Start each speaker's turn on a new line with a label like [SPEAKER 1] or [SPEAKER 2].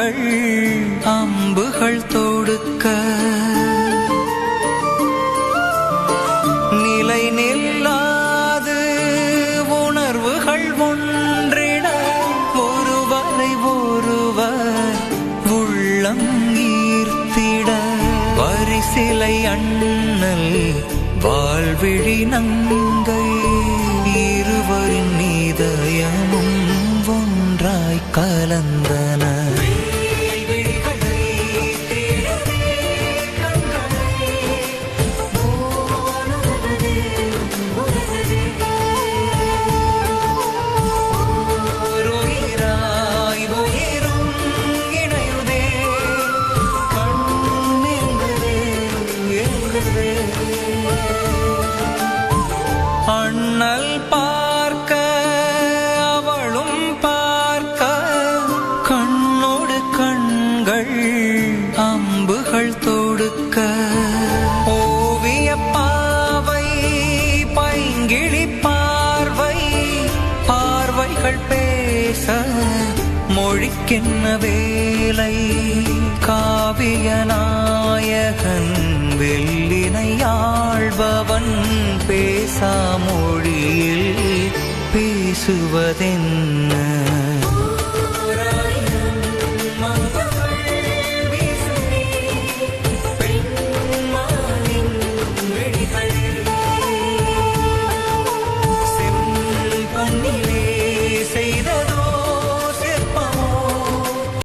[SPEAKER 1] அம்புகள் அம்புகள் தொடுக்க. நிலை நில்லாது உணர்வுகள் ஒன்றிட. ஒருவரை ஒருவர் உள்ளம் ஈர்த்திட. வரிசிலை அண்ணல் வாழ்விழி நங்கை. இருவரின் இதயமும் ஒன்றாய் கலந்த அண்ணல் பார்க்க அவளும் பார்க்க கண்ணோடு கண்கள் அம்புகள் தோ அவள் பேச மொழிக்கின்ன வேலை? காவிய நாயகன் வெள்ளினை பேசா மொழியில் பேசுவதென்ன